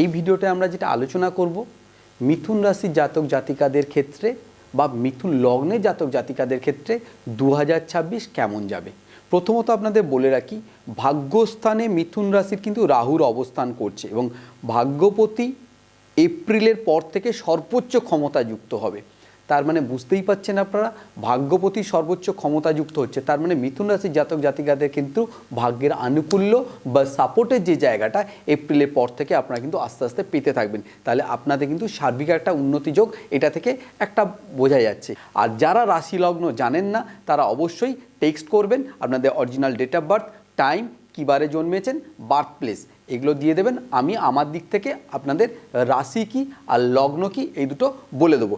এই ভিডিওতে আমরা যেটা আলোচনা করব, মিথুন রাশির জাতক জাতিকাদের ক্ষেত্রে বা মিথুন লগ্নে জাতক জাতিকাদের ক্ষেত্রে দু হাজার ছাব্বিশ কেমন যাবে? প্রথমত আপনাদের বলে রাখি, ভাগ্যস্থানে মিথুন রাশির কিন্তু রাহুর অবস্থান করছে এবং ভাগ্যপতি এপ্রিলের পর থেকে সর্বোচ্চ ক্ষমতা যুক্ত হবে। তার মানে বুঝতেই পাচ্ছেন আপনারা, ভাগ্যপতি সর্বোচ্চ ক্ষমতাযুক্ত হচ্ছে। তার মানে মিথুন রাশির জাতক জাতিকাদের কিন্তু ভাগ্যের আনুকূল্য বা সাপোর্টের যে জায়গাটা এপ্রিলের পর থেকে আপনারা কিন্তু আস্তে আস্তে পেতে থাকবেন। তাহলে আপনাদের কিন্তু সার্বিক একটা উন্নতি যোগ এটা থেকে একটা বোঝা যাচ্ছে। আর যারা রাশি লগ্ন জানেন না, তারা অবশ্যই টেক্সট করবেন, আপনাদের original date of birth time কী বারে জন্মেছেন বার্থ প্লেস এগুলো দিয়ে দেবেন। আমি আমার দিক থেকে আপনাদের রাশি কি আর লগ্ন কি, এই দুটো বলে দেবো।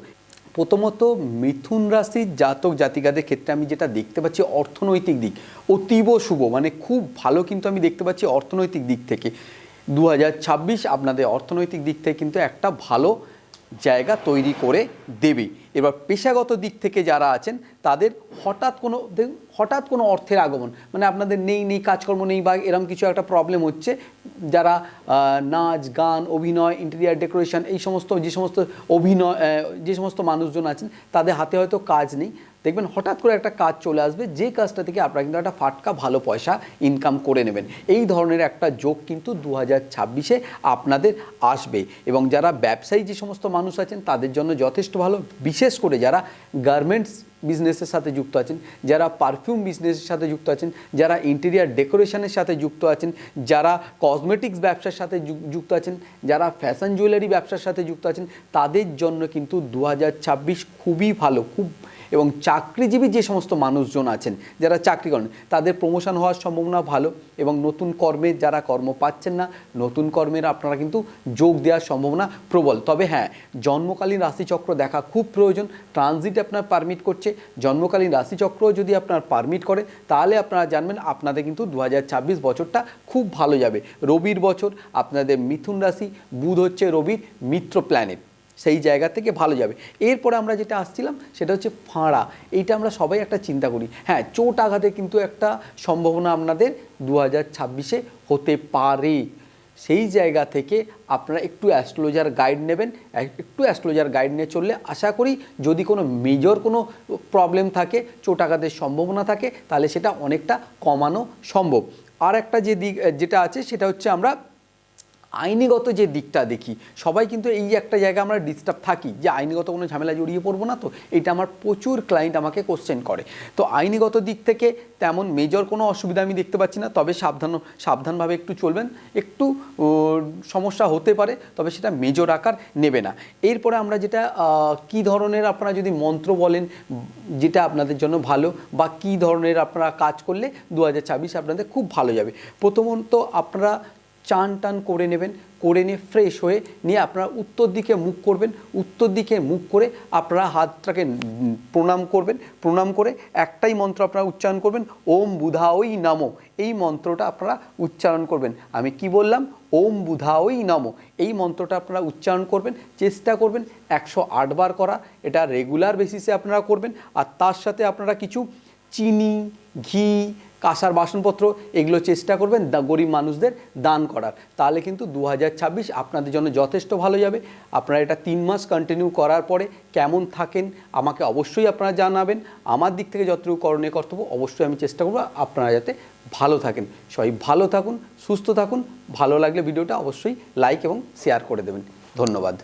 প্রথমত মিথুন রাশির জাতক জাতিকাদের ক্ষেত্রে আমি যেটা দেখতে পাচ্ছি অর্থনৈতিক দিক, অতীব শুভ মানে খুব ভালো কিন্তু আমি দেখতে পাচ্ছি অর্থনৈতিক দিক থেকে। দু হাজার ছাব্বিশ আপনাদের অর্থনৈতিক দিক থেকে কিন্তু একটা ভালো জায়গা তৈরি করে দেবে। এবার পেশাগত দিক থেকে যারা আছেন, তাদের হঠাৎ কোনো হঠাৎ কোনো অর্থের আগমন মানে আপনাদের নেই নেই কাজকর্ম, নেই বা এরকম কিছু একটা প্রবলেম হচ্ছে, যারা নাচ, গান, অভিনয় ইন্টেরিয়ার ডেকোরেশন এই সমস্ত, যে সমস্ত অভিনয় যে সমস্ত মানুষজন আছেন, তাদের হাতে হয়তো কাজ নেই। দেখবেন হঠাৎ করে একটা কাজ চলে আসবে, যে কাজটা থেকে আপনারা কিন্তু একটা ফাটকা ভালো পয়সা ইনকাম করে নেবেন। এই ধরনের একটা যোগ কিন্তু দু হাজার ছাব্বিশে আপনাদের আসবে। এবং যারা ব্যবসায়ী যে সমস্ত মানুষ আছেন, তাদের জন্য যথেষ্ট ভালো, বিশেষ করে যারা গার্মেন্টস বিজনেসের সাথে যুক্ত আছেন, যারা পারফিউম বিজনেসের সাথে যুক্ত আছেন, যারা ইন্টেরিয়ার ডেকোরেশনের সাথে যুক্ত আছেন, যারা কসমেটিক্স ব্যবসার সাথে যুক্ত আছেন, যারা ফ্যাশন জুয়েলারি ব্যবসার সাথে যুক্ত আছেন, তাদের জন্য কিন্তু দু হাজার ছাব্বিশ খুবই ভালো, খুব, এবং চাকরিজীবী যে সমস্ত মানুষজন আছেন, যারা চাকরি করেন, তাদের প্রমোশন হওয়ার সম্ভাবনা ভালো এবং নতুন কর্মে যারা কর্ম পাচ্ছেন না, নতুন কর্মের আপনারা কিন্তু যোগ দেওয়ার সম্ভাবনা প্রবল। তবে হ্যাঁ জন্মকালীন রাশিচক্র দেখা খুব প্রয়োজন ট্রানজিট আপনার পারমিট করছে জন্মকালীন রাশিচক্র যদি আপনার পারমিট করে, তাহলে আপনারা জানবেন আপনাদের কিন্তু দু হাজার ছাব্বিশ বছরটা খুব ভালো যাবে। রবির বছর আপনাদের মিথুন রাশি, বুধ হচ্ছে রবির মিত্র প্ল্যানেট সেই জায়গা থেকে ভালো যাবে। এরপরে আমরা যেটা আসছিলাম, সেটা হচ্ছে ফাঁড়া, এইটা আমরা সবাই একটা চিন্তা করি। হ্যাঁ চোট আঘাতে কিন্তু একটা সম্ভাবনা আপনাদের দু হাজার হতে পারে। সেই জায়গা থেকে আপনারা একটু অ্যাস্ট্রোলজার গাইড নেবেন, একটু অ্যাস্ট্রোলজার গাইড নিয়ে চললে আশা করি যদি কোনো মেজর কোনো প্রবলেম থাকে চোট আঘাতের সম্ভাবনা থাকে, তাহলে সেটা অনেকটা কমানো সম্ভব। আর একটা যে দিক, যেটা আছে সেটা হচ্ছে আমরা আইনিগত যে দিকটা দেখি, সবাই কিন্তু এই একটা জায়গায় আমরা ডিস্টার্ব থাকি যে আইনিগত কোনো ঝামেলা জড়িয়ে পড়ব না তো, এটা আমার প্রচুর ক্লায়েন্ট আমাকে কোশ্চেন করে। তো আইনিগত দিক থেকে তেমন মেজর কোনো অসুবিধা আমি দেখতে পাচ্ছি না, তবে সাবধান, সাবধানভাবে একটু চলবেন। একটু সমস্যা হতে পারে, তবে সেটা মেজর আকার নেবে না। এরপরে আমরা যেটা কি ধরনের আপনারা যদি মন্ত্র বলেন, যেটা আপনাদের জন্য ভালো, বা কি ধরনের আপনারা কাজ করলে দু হাজার ছাব্বিশ আপনাদের খুব ভালো যাবে। প্রথমত আপনারা চান টান করে নেবেন, করে নিয়ে ফ্রেশ হয়ে নিয়ে আপনারা উত্তর দিকে মুখ করবেন, উত্তর দিকে মুখ করে আপনারা হাতটাকে প্রণাম করবেন, প্রণাম করে একটাই মন্ত্র আপনারা উচ্চারণ করবেন, ওম বুধাওই নমো। এই মন্ত্রটা আপনারা উচ্চারণ করবেন। আমি কি বললাম? ওম বুধাওই নমো। এই মন্ত্রটা আপনারা উচ্চারণ করবেন, চেষ্টা করবেন একশো বার করা। এটা রেগুলার বেসিসে আপনারা করবেন। আর তার সাথে আপনারা কিছু চিনি, ঘি কাঁসার বাসনপত্র, এগুলো চেষ্টা করবেন গরিব মানুষদের দান করার। তাহলে কিন্তু দু হাজার ছাব্বিশ আপনাদের জন্য যথেষ্ট ভালো যাবে। আপনারা এটা তিন মাস কন্টিনিউ করার পরে কেমন থাকেন, আমাকে অবশ্যই আপনারা জানাবেন। আমার দিক থেকে যতটুকু করণীয় কর্তব্য, অবশ্যই আমি চেষ্টা করব আপনারা যাতে ভালো থাকেন। সবাই ভালো থাকুন, সুস্থ থাকুন। ভালো লাগলে ভিডিওটা অবশ্যই লাইক এবং শেয়ার করে দেবেন। ধন্যবাদ।